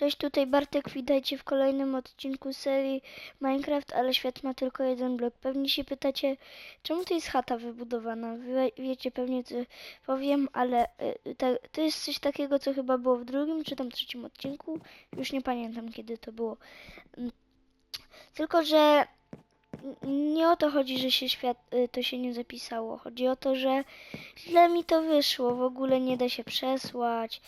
Cześć, tutaj Bartek, witajcie w kolejnym odcinku serii Minecraft, ale świat ma tylko jeden blok. Pewnie się pytacie, czemu to jest chata wybudowana? Wy wiecie pewnie, co powiem, ale y, ta, to jest coś takiego, co chyba było w drugim czy tam trzecim odcinku. Już nie pamiętam, kiedy to było. Mm, Tylko, że nie o to chodzi, że się świat, y, to się nie zapisało. Chodzi o to, że źle mi to wyszło. W ogóle nie da się przesłać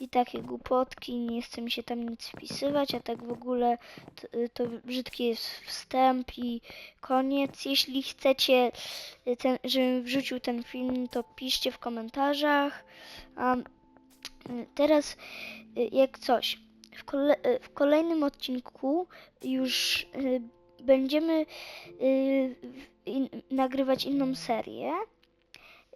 i takie głupotki, nie chce mi się tam nic wpisywać, a tak w ogóle to, to brzydki jest wstęp i koniec. Jeśli chcecie, ten, żebym wrzucił ten film, to piszcie w komentarzach. A y, teraz, y, jak coś, w, kole, y, w kolejnym odcinku już y, będziemy nagrywać inną serię.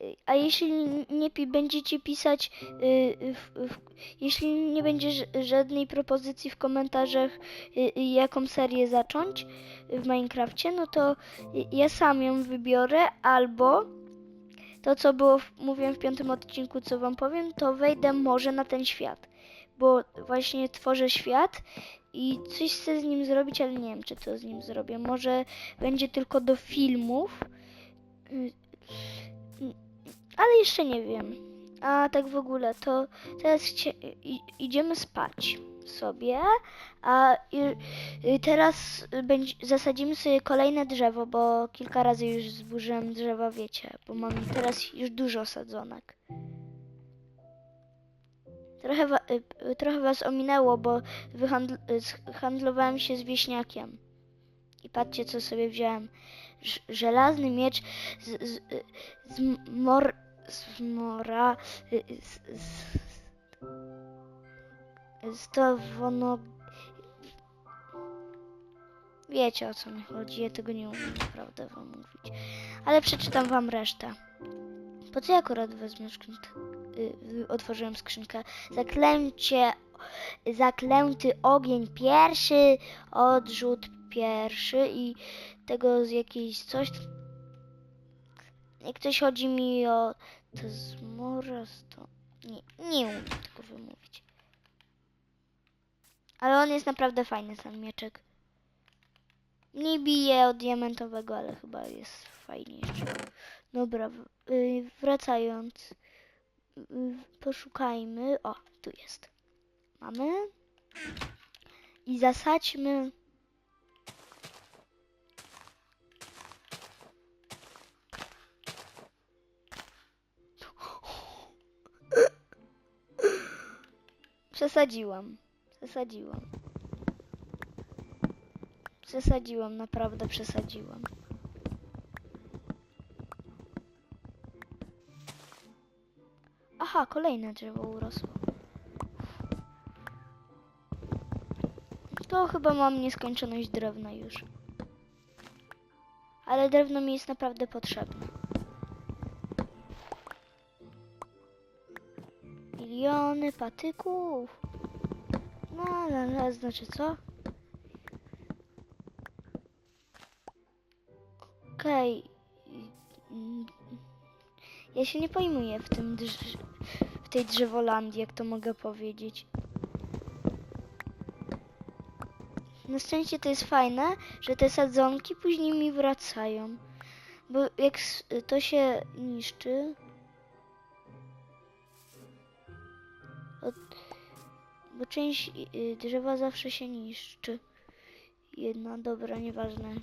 Y, A jeśli nie pi- będziecie pisać, y, w, w, jeśli nie będzie żadnej propozycji w komentarzach, y, y, jaką serię zacząć w Minecrafcie, no to y, ja sam ją wybiorę, albo to, co było, w, mówiłem w piątym odcinku, co wam powiem, to wejdę może na ten świat, bo właśnie tworzę świat i coś chcę z nim zrobić, ale nie wiem, czy to z nim zrobię. Może będzie tylko do filmów. Y, ale jeszcze nie wiem. A tak w ogóle, to teraz idziemy spać sobie, a teraz zasadzimy sobie kolejne drzewo, bo kilka razy już zburzyłem drzewa, wiecie, bo mam teraz już dużo sadzonek. Trochę, wa, y, trochę was ominęło, bo y, handlowałem się z wieśniakiem. I patrzcie, co sobie wziąłem. Żelazny miecz z, z, z mor, z mora, y, z, z, z wono... Wiecie o co mi chodzi, ja tego nie umiem naprawdę wam mówić. Ale przeczytam wam resztę. Po co ja akurat wezmę skrzynkę? Y, otworzyłem skrzynkę. Zaklęcie, zaklęty ogień pierwszy, odrzut pierwszy i tego z jakiejś coś. Jak coś chodzi mi o to z moraz, to nie, nie umiem tego wymówić. Ale on jest naprawdę fajny, ten mieczek. Nie bije od diamentowego, ale chyba jest fajniejszy. Dobra, y, wracając. y, Poszukajmy. O, tu jest. Mamy. I zasadźmy. Przesadziłam. Przesadziłam. Przesadziłam, naprawdę przesadziłam. Aha, kolejne drzewo urosło. To chyba mam nieskończoność drewna już. Ale drewno mi jest naprawdę potrzebne. Patyków. No, no, no, znaczy co? Okej. Mm, Ja się nie pojmuję w tym drz- w tej drzewolandii, jak to mogę powiedzieć. Na szczęście to jest fajne, że te sadzonki później mi wracają. Bo jak to się niszczy, bo część y, drzewa zawsze się niszczy. Jedna, dobra, nieważne.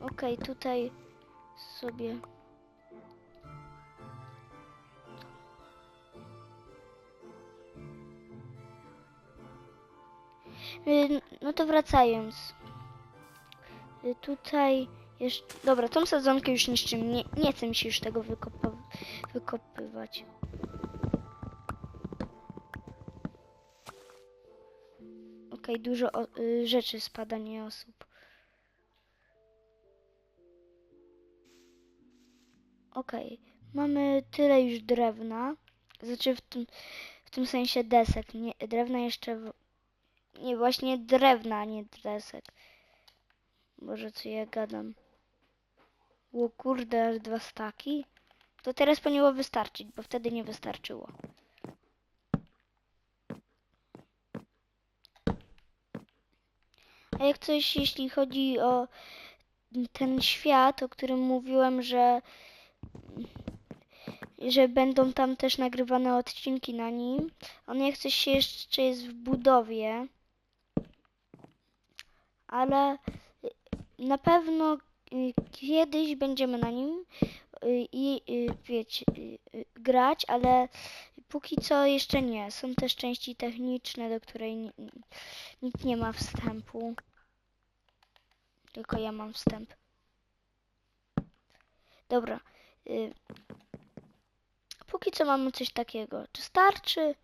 Okej, tutaj sobie. Y, No to wracając. Y, Tutaj Dobra, tą sadzonkę już niszczymy. Nie, nie chcę mi się już tego wykopywać. Okej, dużo o, y, rzeczy spada, nie osób. Okej, mamy tyle już drewna. Znaczy w tym, w tym sensie desek. Nie, drewna jeszcze. W... Nie, właśnie drewna, nie desek. Boże, co ja gadam. O kurde, aż dwa staki. to teraz powinno wystarczyć, bo wtedy nie wystarczyło. A jak coś, jeśli chodzi o ten świat, o którym mówiłem, że, że będą tam też nagrywane odcinki na nim, on jak coś się jeszcze jest w budowie, ale na pewno kiedyś będziemy na nim y, i y, wiecie, y, y, grać, ale póki co jeszcze nie. Są też części techniczne, do której ni- ni- nikt nie ma wstępu. Tylko ja mam wstęp. Dobra. Y, póki co mamy coś takiego. Czy starczy?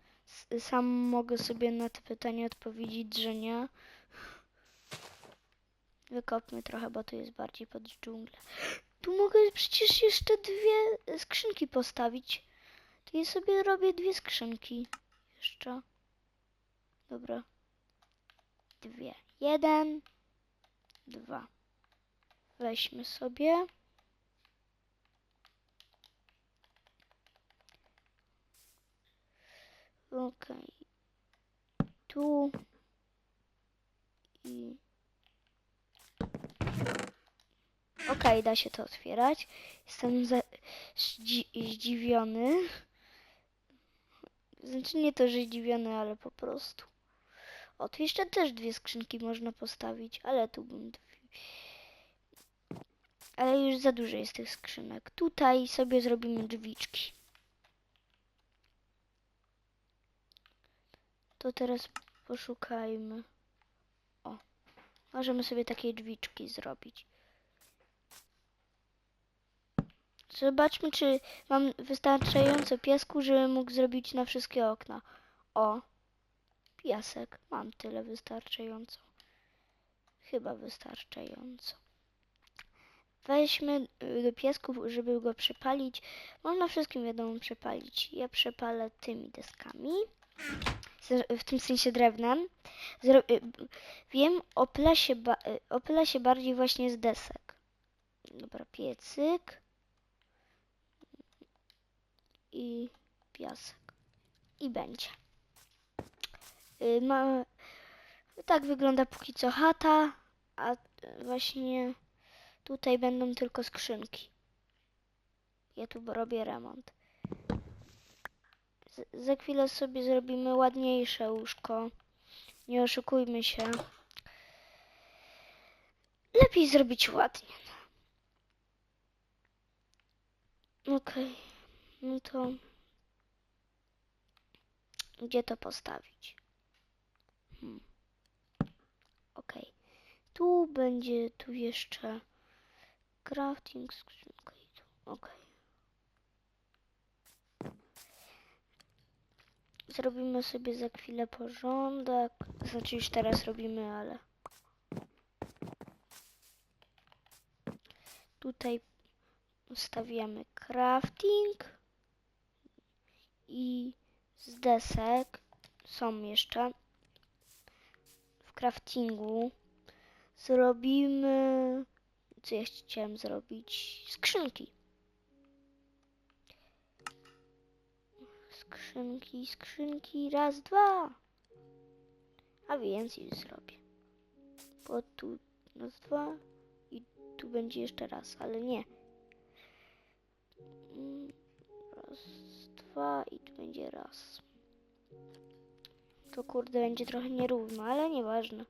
Sam mogę sobie na to pytanie odpowiedzieć, że nie. Wykopmy trochę, bo tu jest bardziej pod dżunglę. Tu mogę przecież jeszcze dwie skrzynki postawić. To ja sobie robię dwie skrzynki. Jeszcze. Dobra. Dwie. Jeden. Dwa. Weźmy sobie. Okej. Tu. I. Okej, da się to otwierać. Jestem zdzi... zdziwiony. Znaczy nie to, że zdziwiony, ale po prostu. O, tu jeszcze też dwie skrzynki można postawić, ale tu bym... Ale już za dużo jest tych skrzynek. Tutaj sobie zrobimy drzwiczki. To teraz poszukajmy. O, możemy sobie takie drzwiczki zrobić. Zobaczmy, czy mam wystarczająco piasku, żebym mógł zrobić na wszystkie okna. O, piasek. Mam tyle wystarczająco. Chyba wystarczająco. Weźmy y, do piasku, żeby go przepalić. Można wszystkim wiadomo przepalić. Ja przepalę tymi deskami. W tym sensie drewnem. Zro y, wiem, opla y, opla się bardziej właśnie z desek. Dobra, piecyk i piasek. I będzie. Y, Ma... Tak wygląda póki co chata, a właśnie tutaj będą tylko skrzynki. Ja tu robię remont. Z- za chwilę sobie zrobimy ładniejsze łóżko. Nie oszukujmy się. Lepiej zrobić ładnie. Okej. No to gdzie to postawić? Hmm. Okej. Tu będzie tu jeszcze crafting skrzynka i tu. Okej. Zrobimy sobie za chwilę porządek. Znaczy już teraz robimy, ale tutaj ustawiamy crafting i z desek są jeszcze w craftingu. Zrobimy co ja chciałem zrobić? Skrzynki. Skrzynki skrzynki raz dwa. A więc już zrobię. Bo tu raz dwa i tu będzie jeszcze raz ale nie dwa i tu będzie raz. To kurde będzie trochę nierówno, ale nieważne.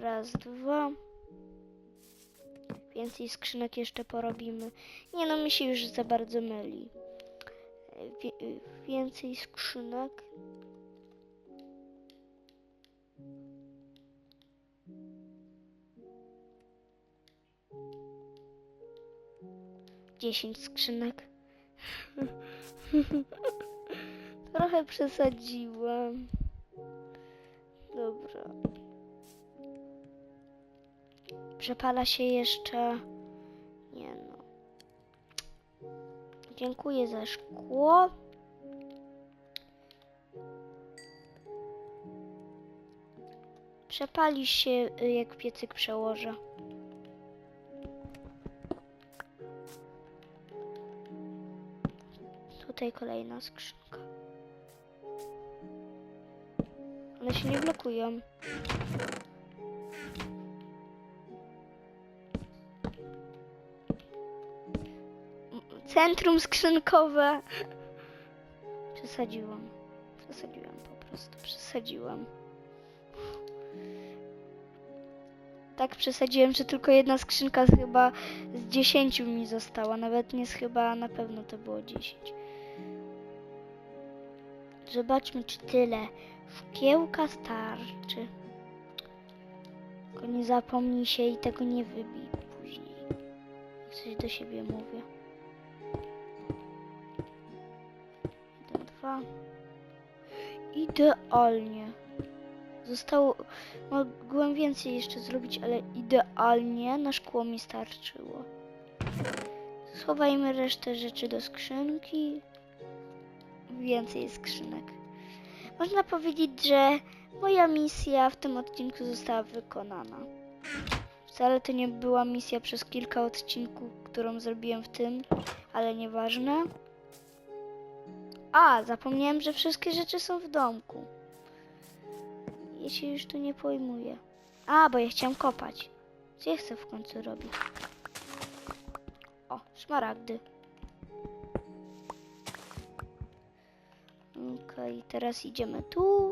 Raz, dwa. Więcej skrzynek jeszcze porobimy. Nie no, mi się już za bardzo myli. E, Wie, e, więcej skrzynek. Dziesięć skrzynek. Trochę przesadziłam. Dobra. Przepala się jeszcze. Nie no. Dziękuję za szkło. Przepali się, y, jak piecyk przełożę. Tutaj kolejna skrzynka. One się nie blokują. Centrum skrzynkowe. Przesadziłam. Przesadziłam po prostu. Przesadziłam. Tak przesadziłem, że tylko jedna skrzynka z chyba z 10 mi została. Nawet nie z chyba, na pewno to było 10. Zobaczmy, czy tyle. Szkiełka starczy. Tylko nie zapomnij się i tego nie wybij później. Coś do siebie mówię. Jeden, dwa. Idealnie. Zostało. Mogłem więcej jeszcze zrobić, ale idealnie na szkło mi starczyło. Schowajmy resztę rzeczy do skrzynki. Więcej skrzynek. Można powiedzieć, że moja misja w tym odcinku została wykonana. Wcale to nie była misja przez kilka odcinków, którą zrobiłem w tym, ale nieważne. A, zapomniałem, że wszystkie rzeczy są w domku. Ja się już tu nie pojmuję. A, bo ja chciałam kopać. Co ja chcę w końcu robić? O, szmaragdy. Okej, teraz idziemy tu.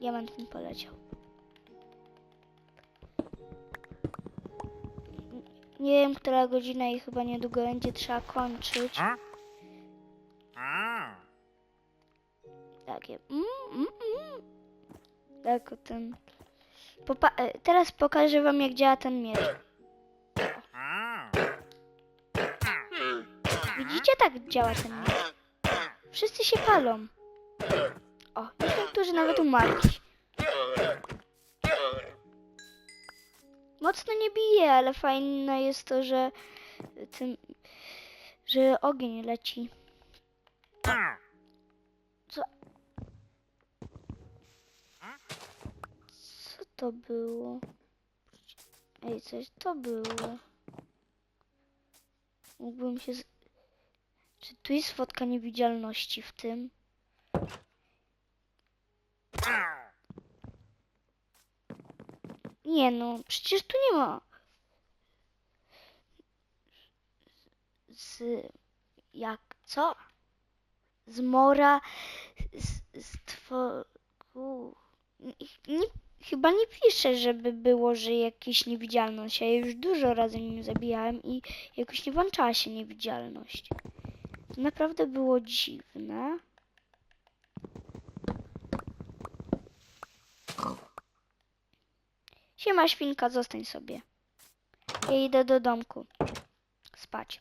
Diament mi poleciał. Nie wiem, która godzina i chyba niedługo będzie trzeba kończyć. Takie. Mm, mm, mm. Tak, o ten. Popa- e, teraz pokażę wam, jak działa ten miecz. Tak działa ten miecz. Wszyscy się palą. O, jest niektórzy nawet umarli. Mocno nie bije, ale fajne jest to, że tym, że ogień leci. Co to było? Ej, coś to było. Mógłbym się. Z... Czy tu jest fotka niewidzialności w tym? Nie no, przecież tu nie ma. Z. Jak. Co? Z mora. Z. z two... nie, chyba nie pisze, żeby było, że jakieś niewidzialność. Ja już dużo razy nim zabijałem i jakoś nie włączała się niewidzialność. Naprawdę było dziwne. Siema świnka, zostań sobie. Ja idę do domku. Spać.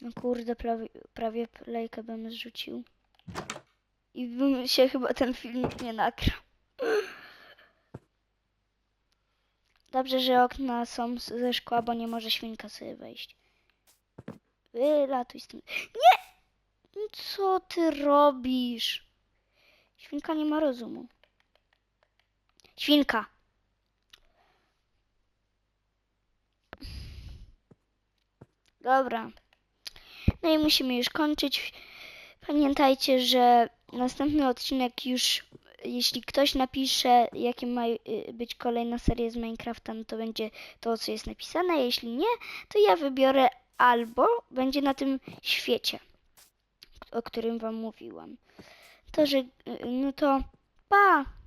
No kurde, prawie, prawie lejkę bym zrzucił. I bym się chyba ten filmik nie nagrał. Dobrze, że okna są ze szkła, bo nie może świnka sobie wejść. Wylatuj z tym. Nie! No Co ty robisz? Świnka nie ma rozumu. Świnka! Dobra. No i musimy już kończyć. Pamiętajcie, że następny odcinek już, jeśli ktoś napisze, jakie ma y, być kolejna seria z Minecrafta, no to będzie to, co jest napisane. Jeśli nie, to ja wybiorę albo będzie na tym świecie, o którym wam mówiłam. To, że, y, no to pa!